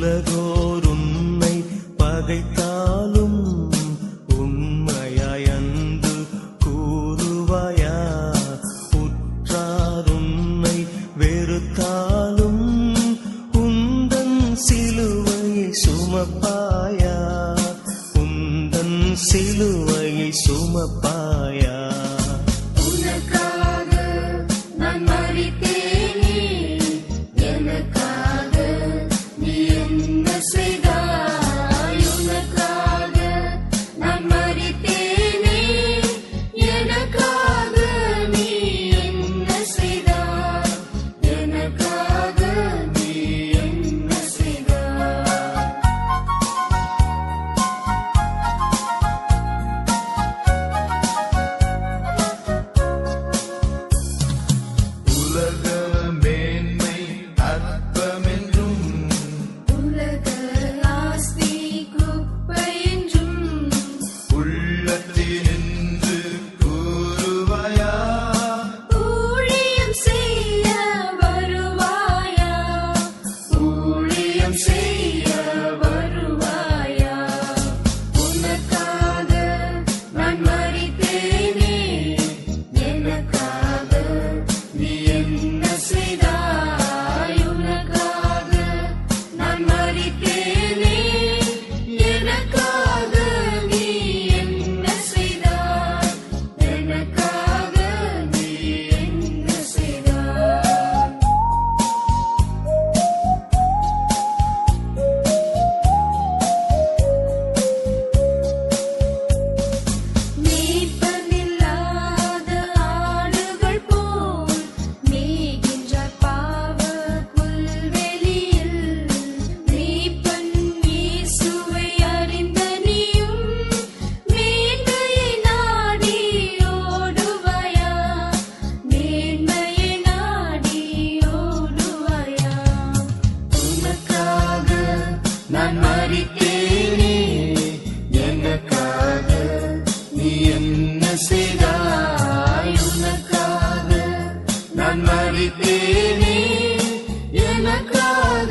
உலகோர் உன்னை பகைத்தாலும் உண்மையன்று கூறுவாயா? உற்றார் உன்னை வெறுத்தாலும் உந்தன் சிலுவையை சுமப்பாயா? உந்தன் சிலுவையை சுமப்பாயா? மறித்தேனே எனக்காக